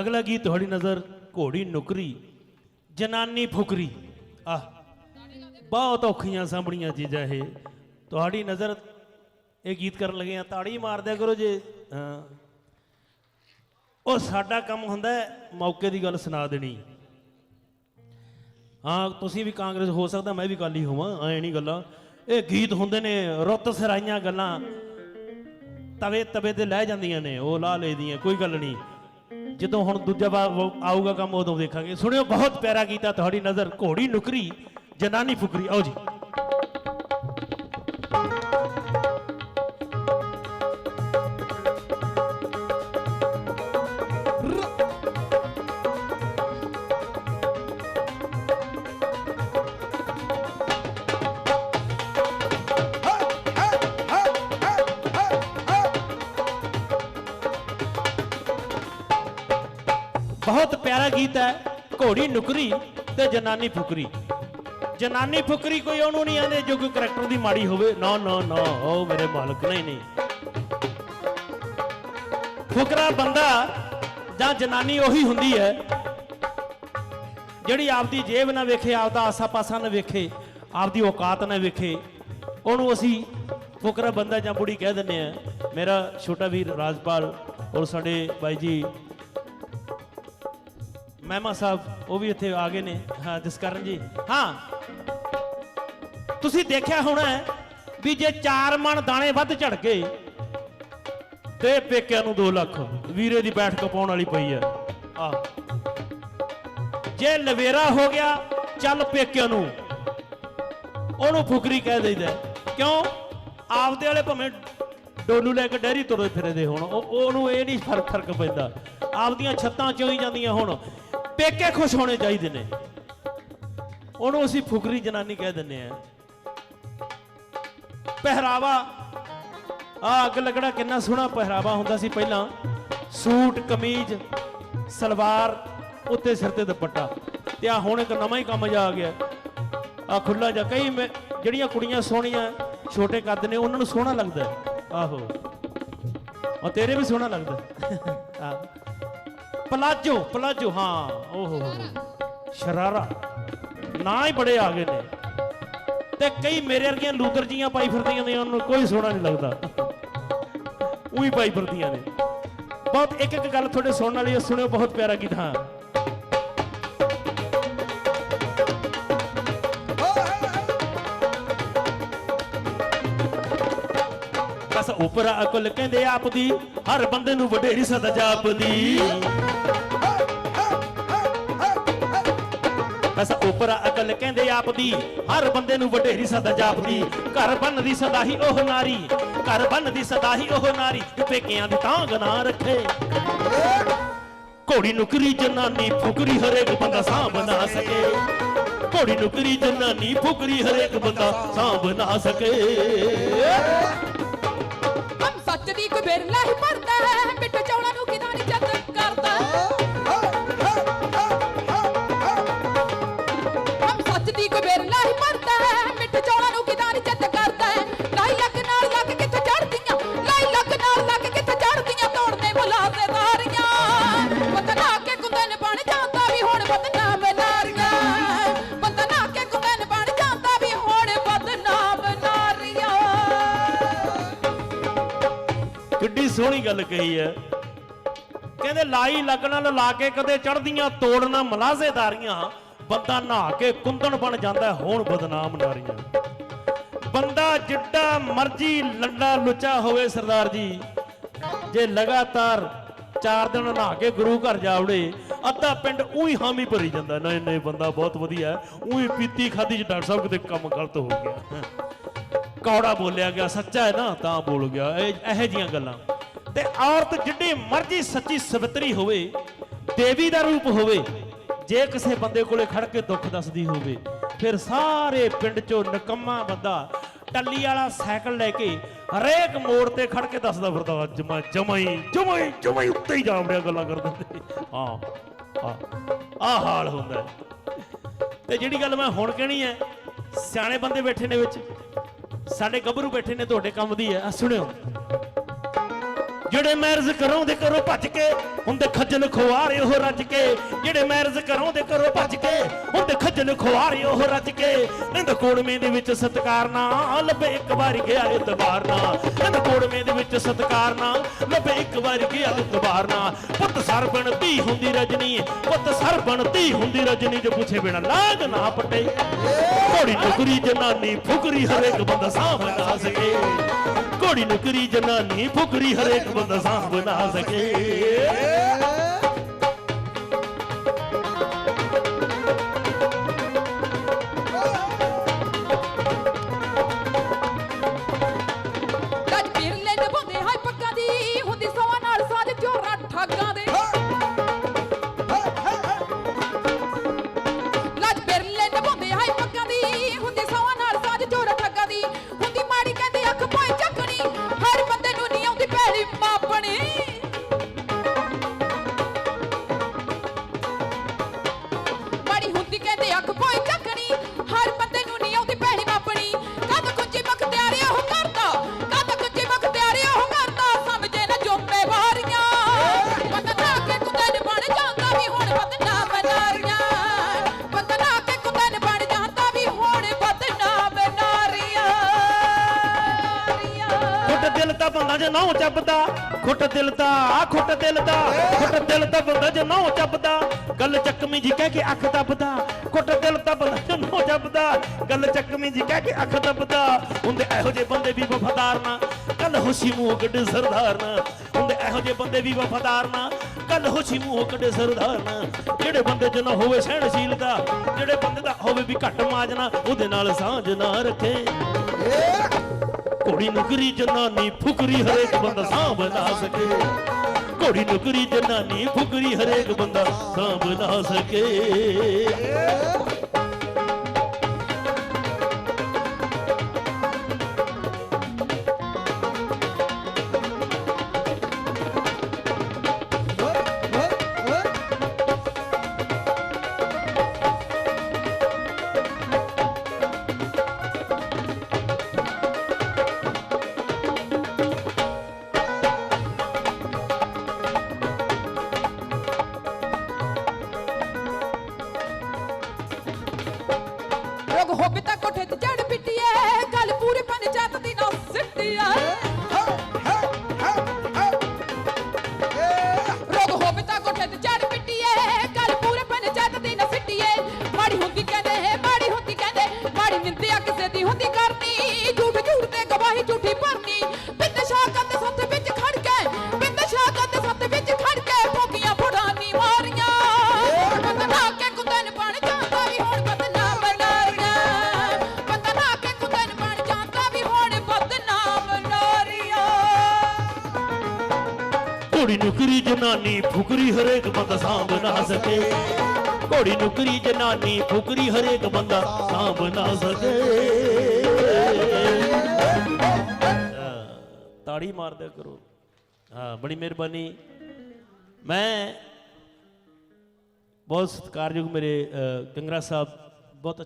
ਅਗਲਾ ਗੀਤ ਤੁਹਾਡੀ ਨਜ਼ਰ ਘੋੜੀ ਨੁਕਰੀ, ਜਨਾਨੀ ਫੁਕਰੀ। ਆਹ, ਬਹੁਤ ਔਖੀਆਂ ਸਾਂਭਣੀਆਂ ਚੀਜ਼ਾਂ ਇਹ। ਤੁਹਾਡੀ ਨਜ਼ਰ ਇਹ ਗੀਤ ਕਰਨ ਲੱਗੇ ਆ, ਤਾੜੀ ਮਾਰ ਦਿਆ ਕਰੋ ਜੇ। ਉਹ ਸਾਡਾ ਕੰਮ ਹੁੰਦਾ ਮੌਕੇ ਦੀ ਗੱਲ ਸੁਣਾ ਦੇਣੀ। ਹਾਂ, ਤੁਸੀਂ ਵੀ ਕਾਂਗਰਸ ਹੋ ਸਕਦਾ, ਮੈਂ ਵੀ ਕਾਲੀ ਹੋਵਾਂ, ਐ ਨਹੀਂ ਗੱਲਾਂ। ਇਹ ਗੀਤ ਹੁੰਦੇ ਨੇ, ਰੁੱਤ ਸਰਾਈਆਂ ਗੱਲਾਂ। ਤਵੇ ਤਵੇ ਤੇ ਲੈ ਜਾਂਦੀਆਂ ਨੇ, ਉਹ ਲਾ ਲੈਦੀਆਂ ਕੋਈ ਗੱਲ ਨਹੀਂ। ਜਦੋਂ ਹੁਣ ਦੂਜਾ ਵਾ- ਆਊਗਾ ਕੰਮ, ਉਦੋਂ ਦੇਖਾਂਗੇ ਸੁਣਿਓ, ਬਹੁਤ ਪਿਆਰਾ ਗੀਤ, ਤੁਹਾਡੀ ਨਜ਼ਰ ਘੋੜੀ ਨੁਕਰੀ, ਜਨਾਨੀ ਫੁਕਰੀ। ਆਓ ਜੀ। ਪਿਆਰਾ ਗੀਤ ਹੈ, ਘੋੜੀ ਨੁਕਰੀ ਤੇ ਜਨਾਨੀ ਫੁਕਰੀ। ਜਨਾਨੀ ਫੁਕਰੀ ਕੋਈ ਉਹਨੂੰ ਨਹੀਂ ਆਂਦੇ ਜੋ ਕੋਈ ਕਰੈਕਟਰ ਦੀ ਮਾੜੀ ਹੋਵੇ। ਨਾ ਨਾ ਨਾ, ਉਹ ਮੇਰੇ ਮਾਲਕ, ਨਹੀਂ ਨਹੀਂ। ਫੁਕਰਾ ਬੰਦਾ ਜਾਂ ਜਨਾਨੀ ਉਹੀ ਹੁੰਦੀ ਹੈ, ਜਿਹੜੀ ਆਪਦੀ ਜੇਬ ਨਾ ਵੇਖੇ, ਆਪਦਾ ਆਸਾ ਪਾਸਾ ਨਾ ਵੇਖੇ, ਆਪਦੀ ਔਕਾਤ ਨਾ ਵੇਖੇ। ਉਹਨੂੰ ਅਸੀਂ ਫੁਕਰਾ ਬੰਦਾ ਜਾਂ ਬੁੜੀ ਕਹਿ ਦਿੰਦੇ ਆ ਮੇਰਾ ਛੋਟਾ ਵੀਰ ਰਾਜਪਾਲ ਔਰ ਸਾਡੇ ਬਾਈ ਜੀ ਮਹਿਮਾ ਸਾਹਿਬ, ਉਹ ਵੀ ਇੱਥੇ ਆ ਗਏ ਨੇ। ਹਾਂ, ਜਸਕਰਨ ਜੀ। ਹਾਂ। ਤੁਸੀਂ ਦੇਖਿਆ ਹੋਣਾ ਵੀ ਜੇ 4 ਮਣ ਦਾਣੇ ਵੱਧ ਝੜ ਗਏ, ਤੇ ਪੇਕਿਆਂ ਨੂੰ 2 ਲੱਖ ਵੀਰੇ ਦੀ ਬੈਠਕ ਪਾਉਣ ਵਾਲੀ ਪਈ ਹੈ। ਆ ਜੇ ਲਵੇਰਾ ਹੋ ਗਿਆ, ਚੱਲ ਪੇਕਿਆਂ ਨੂੰ। ਉਹਨੂੰ ਫੁਕਰੀ ਕਹਿ ਦਈਦਾ ਕਿਉਂ? ਆਪਦੇ ਵਾਲੇ ਭਾਵੇਂ ਡੋਲੂ ਲੈ ਕੇ ਡੈਰੀ ਤੁਰੇ ਫਿਰਦੇ ਹੁਣ, ਉਹ ਉਹਨੂੰ ਇਹ ਨਹੀਂ ਫ਼ਰਕ ਫ਼ਰਕ ਪੈਂਦਾ। ਆਪਦੀਆਂ ਛੱਤਾਂ ਚੋਈ ਜਾਂਦੀਆਂ ਹੁਣ। ਪੇਕੇ ਖੁਸ਼ ਹੋਣੇ ਚਾਹੀਦੇ ਨੇ। ਉਹਨੂੰ ਅਸੀਂ ਫੁਕਰੀ ਜਨਾਨੀ ਕਹਿ ਦਿੰਦੇ ਆ ਪਹਿਰਾਵਾ ਆ ਅੱਗ ਲੱਗਣਾ ਕਿੰਨਾ ਸੋਹਣਾ ਪਹਿਰਾਵਾ ਹੁੰਦਾ ਸੀ ਪਹਿਲਾਂ। ਸੂਟ, ਕਮੀਜ਼, ਸਲਵਾਰ, ਉੱਤੇ ਸਿਰ ਤੇ ਦੁਪੱਟਾ। ਤੇ ਆ ਹੁਣ ਇੱਕ ਨਵਾਂ ਹੀ ਕੰਮ ਜਾ ਆ ਗਿਆ। ਆ ਖੁੱਲਾ ਜਾ ਕਈ ਮੈਂ- ਜਿਹੜੀਆਂ ਕੁੜੀਆਂ ਸੋਹਣੀਆਂ, ਛੋਟੇ ਕੱਦ ਨੇ, ਉਹਨਾਂ ਨੂੰ ਸੋਹਣਾ ਲੱਗਦਾ। ਆਹੋ। ਆ ਤੇਰੇ ਵੀ ਸੋਹਣਾ ਲੱਗਦਾ। ਆ ਪਲਾਜੋ ਪਲਾਜੋ, ਹਾਂ, ਓਹੋ ਸ਼ਰਾਰਾ, ਨਾ ਹੀ ਬੜੇ ਆ ਗਏ ਨੇ। ਤੇ ਕਈ ਮੇਰੇ ਵਰਗੀਆਂ ਲੂਦਰ ਜੀਆਂ ਪਾਈ ਫਿਰਦੀਆਂ ਨੇ, ਉਹਨਾਂ ਨੂੰ ਕੋਈ ਸੋਹਣਾ ਨਹੀਂ ਲੱਗਦਾ। ਉਹੀ ਪਾਈ ਫਿਰਦੀਆਂ ਨੇ। ਬਹੁਤ ਇੱਕ ਇੱਕ ਗੱਲ ਤੁਹਾਡੇ ਸੁਣਨ ਵਾਲੀ ਹੈ ਸੁਣਿਓ, ਬਹੁਤ ਪਿਆਰਾ ਗੀਤ, ਹਾਂ। ਬਸ ਉਪਰ ਅਕਲ ਕਹਿੰਦੇ ਆਪ ਦੀ ਹਰ ਬੰਦੇ ਨੂੰ ਵਡੇਰੀ ਸਦਾ ਜਾਪਦੀ। ਬਸ ਉਪਰ ਅਕਲ ਕਹਿੰਦੇ ਆਪ ਹਰ ਬੰਦੇ ਨੂੰ ਵਡੇਰੀ ਸਦਾ ਜਾਪਦੀ। ਘਰ ਬੰਨਦੀ ਸਦਾ ਹੀ ਉਹ ਨਾਰੀ। ਘਰ ਬੰਨਦੀ ਸਦਾ ਹੀ ਉਹ ਨਾਰੀ। ਪੇਕਿਆਂ ਦੀ ਤਾਂਗ ਨਾ ਰੱਖੇ। ਘੋੜੀ ਨੁਕਰੀ ਜਨਾਨੀ ਫੁਕਰੀ ਹਰੇਕ ਬੰਦਾ ਸਾਂਭ ਨਾ ਸਕੇ। ਘੋੜੀ ਨੁਕਰੀ ਜਨਾਨੀ ਫੁਕਰੀ ਹਰੇਕ ਬੰਦਾ ਸਾਂਭ ਨਾ ਸਕੇ। ਹਮ ਸੱਚ ਦੀ ਕੋਈ ਬਿਰਲਾ ਹੀ ਭਰਦਾ ਹੈ ਮਿੱਠ ਚੌਲਾਂ ਨੂੰ ਕਿਦਾਂ ਨਹੀਂ ਜਦ ਕਰਦਾ ਹਮ ਸੱਚ ਦੀ ਹੀ ਭਰਦਾ ਹੈ, ਮਿੱਠ ਚੌਲਾਂ ਨੂੰ ਕਿਦਾਂ ਨਹੀਂ ਜਦ ਕਰਦਾ ਹੈ? ਲਾਈ ਲੱਗ ਨਾਲ ਲੱਗ ਕਿੱਥੇ ਚੜਦੀਆਂ ਲਾਈ ਲੱਗ ਨਾਲ ਲੱਗ ਕਿੱਥੇ ਚੜਦੀਆਂ ਤੋੜਨੇ ਮੁਲਾਜ਼ੇ ਤਾਰੀਆਂ ਬਦਨਾ ਕੇ ਕੁੰਦਨ ਬਣ ਜਾਂਦਾ ਵੀ ਹੁਣ ਬਦਨਾਮ ਨਾਰੀਆਂ। ਬਦਨਾ ਕੇ ਕੁੰਦਨ ਬਣ ਜਾਂਦਾ ਵੀ ਹੁਣ ਬਦਨਾਮ ਨਾਰੀਆਂ। ਕਿੱਡੀ ਸੋਹਣੀ ਗੱਲ ਕਹੀ ਹੈ। ਕਹਿੰਦੇ ਲਾਈ ਲੱਗਣਾ ਲਾ ਕੇ ਕਦੇ ਚੜਦੀਆਂ ਤੋੜਨਾ ਮਲਾਜ਼ੇਦਾਰੀਆਂ ਬੰਦਾ ਨਹਾ ਕੇ ਕੁੰਦਨ ਬਣ ਜਾਂਦਾ, ਹੁਣ ਬਦਨਾਮ ਨਾਰੀਆਂ। ਬੰਦਾ ਜਿੱਡਾ ਮਰਜ਼ੀ ਲੰਡਾ ਲੁੱਚਾ ਹੋਵੇ ਸਰਦਾਰ ਜੀ, ਜੇ ਲਗਾਤਾਰ ਚਾਰ ਦਿਨ ਨਹਾ ਕੇ ਗੁਰੂ ਘਰ ਜਾਵੜੇ ਅੱਧਾ ਪਿੰਡ ਉਹੀ ਹਾਮੀ ਭਰੀ ਜਾਂਦਾ। ਨਹੀਂ ਨਹੀਂ, ਬੰਦਾ ਬਹੁਤ ਵਧੀਆ ਹੈ। ਉਹੀ ਪੀਤੀ ਖਾਦੀ ਚ ਡਾਕਟਰ ਸਾਹਿਬ ਕਿਤੇ ਕੰਮ ਗਲਤ ਹੋ ਗਿਆ। ਕੌੜਾ ਬੋਲਿਆ ਗਿਆ, ਸੱਚਾ ਹੈ ਨਾ, ਤਾਂ ਬੋਲ ਗਿਆ। ਇਹ ਇਹੋ ਜੀਆਂ ਗੱਲਾਂ। ਤੇ ਔਰਤ ਜਿੱਡੀ ਮਰਜ਼ੀ ਸੱਚੀ ਸਵਿਤਰੀ ਹੋਵੇ, ਦੇਵੀ ਦਾ ਰੂਪ ਹੋਵੇ ਜੇ ਕਿਸੇ ਬੰਦੇ ਕੋਲੇ ਖੜ ਕੇ ਦੁੱਖ ਦੱਸਦੀ ਹੋਵੇ, ਫਿਰ ਸਾਰੇ ਪਿੰਡ ਚੋਂ ਨਕੰਮਾ ਬੰਦਾ ਟੱਲੀ ਵਾਲਾ ਸਾਈਕਲ ਲੈ ਕੇ ਹਰੇਕ ਮੋੜ ਤੇ ਖੜ ਕੇ ਦੱਸਦਾ ਫਿਰਦਾ ਅੱਜ ਮੈਂ ਜਮਾਈ ਜਮਾਈ ਜਮਾਈ ਉੱਤੇ ਹੀ ਜਾਵੜਿਆ ਗੱਲਾਂ ਕਰ ਹਾਂ ਹਾਂ ਆਹ ਹਾਲ ਹੁੰਦਾ। ਤੇ ਜਿਹੜੀ ਗੱਲ ਮੈਂ ਹੁਣ ਕਹਿਣੀ ਹੈ, ਸਿਆਣੇ ਬੰਦੇ ਬੈਠੇ ਨੇ ਵਿੱਚ, ਸਾਡੇ ਗੱਭਰੂ ਬੈਠੇ ਨੇ ਤੁਹਾਡੇ ਕੰਮ ਦੀ ਹੈ ਆ ਸੁਣਿਓ। ਜਿਹੜੇ ਮੈਰਜ਼ ਦੇ ਕਰੋ ਭੱਜ ਕੇ, ਹੁੰਦੇ ਖੱਜਲ ਖੁਆਰੇ ਉਹ ਰੱਜ ਕੇ। ਜਿਹੜੇ ਮੈਰਜ਼ ਦੇ ਕਰੋ ਭੱਜ ਕੇ, ਹੁੰਦੇ ਖੱਜਲ ਖੁਆਰੇ ਉਹ ਰੱਜ ਕੇ। ਨਿੰਦ ਕੋੜਵੇਂ ਦੇ ਵਿੱਚ ਸਤਕਾਰ ਨਾ ਲੱਭੇ ਇੱਕ ਵਾਰੀ ਗਿਆ ਇਤਬਾਰ ਨਾ ਨਿੰਦ ਕੋੜਵੇਂ ਦੇ ਵਿੱਚ ਸਤਕਾਰ ਨਾ ਲੱਭੇ ਇੱਕ ਵਾਰੀ ਗਿਆ ਇਤਬਾਰ ਨਾ ਪੁੱਤ ਸਰ ਬਣਦੀ ਹੁੰਦੀ ਰਜਨੀ, ਪੁੱਤ ਸਰ ਬਣਦੀ ਹੁੰਦੀ ਰਜਨੀ, ਜੋ ਪੁੱਛੇ ਬਿਨਾ ਲਾਗ ਨਾ ਪਟੇ। ਘੋੜੀ ਨੁਕਰੀ ਜਨਾਨੀ ਫੁਕਰੀ ਹਰੇਕ ਬੰਦਾ ਸਾਂਭ ਸਕੇ। ਘੋੜੀ ਨੁਕਰੀ ਜਨਾਨੀ ਫੁਕਰੀ ਹਰੇਕ ਬੰਦਾ ਸਾਂਭ ਨਾ ਸਕੇ ਬੰਦਾ ਜੇ ਨਹੁੰ ਚੱਬਦਾ, ਖੁੱਟ ਦਿਲ ਤਾਂ ਖੁੱਟ ਦਿਲ ਦਾ, ਖੁੱਟ ਦਿਲ ਤਾਂ ਬੰਦਾ ਜੇ ਨਹੁੰ ਚੱਬਦਾ, ਗੱਲ ਚੱਕਵੀਂ ਜੀ ਕਹਿ ਕੇ ਅੱਖ ਦੱਬਦਾ, ਖੁੱਟ ਦਿਲ ਤਾਂ ਬੰਦਾ ਜੇ ਨਹੁੰ ਗੱਲ ਚੱਕਵੀਂ ਜੀ ਕਹਿ ਕੇ ਅੱਖ ਦੱਬਦਾ, ਹੁੰਦੇ ਇਹੋ ਜਿਹੇ ਬੰਦੇ ਵੀ ਵਫਾਦਾਰ ਨਾ, ਕੱਲ ਹੁਸ਼ੀ ਮੂੰਹ ਕੱਢ ਸਰਦਾਰ ਨਾ, ਹੁੰਦੇ ਇਹੋ ਜਿਹੇ ਬੰਦੇ ਵੀ ਵਫਾਦਾਰ ਨਾ, ਕੱਲ ਹੁਸ਼ੀ ਮੂੰਹ ਕੱਢ ਸਰਦਾਰ ਨਾ, ਜਿਹੜੇ ਬੰਦੇ ਚ ਨਾ ਹੋਵੇ ਸਹਿਣਸ਼ੀਲਤਾ ਜਿਹੜੇ ਬੰਦੇ ਦਾ ਹੋਵੇ ਵੀ ਘੱਟ ਮਾਜਨਾ ਉਹਦੇ ਨਾਲ ਸਾਂਝ ਨਾ ਰੱਖੇ। ਘੋੜੀ ਨੁਕਰੀ ਜਨਾਨੀ ਫੁਕਰੀ ਹਰੇਕ ਬੰਦਾ ਸਾਂਭ ਨਾ ਸਕੇ। ਘੋੜੀ ਨੁਕਰੀ ਜਨਾਨੀ ਫੁਕਰੀ ਹਰੇਕ ਬੰਦਾ ਸਾਂਭ ਨਾ ਸਕੇ। ਘੋੜੀ ਨੁਕਰੀ ਜਨਾਨੀ ਫੁਕਰੀ ਹਰੇਕ ਬੰਦਾ ਸਾਂਭ ਨਾ ਸਕੇ। ਘੋੜੀ ਨੁਕਰੀ ਜਨਾਨੀ ਫੁਕਰੀ ਹਰੇਕ ਬੰਦਾ ਸਾਂਭ ਨਾ ਸਕੇ। ਹਾਂ, ਤਾੜੀ ਮਾਰਦਿਆ ਕਰੋ। ਹਾਂ ਬੜੀ ਮਿਹਰਬਾਨੀ। ਮੈਂ ਬਹੁਤ ਸਤਿਕਾਰਯੋਗ ਮੇਰੇ ਅ, ਕੰਗਰਾ ਸਾਹਿਬ ਬਹੁਤ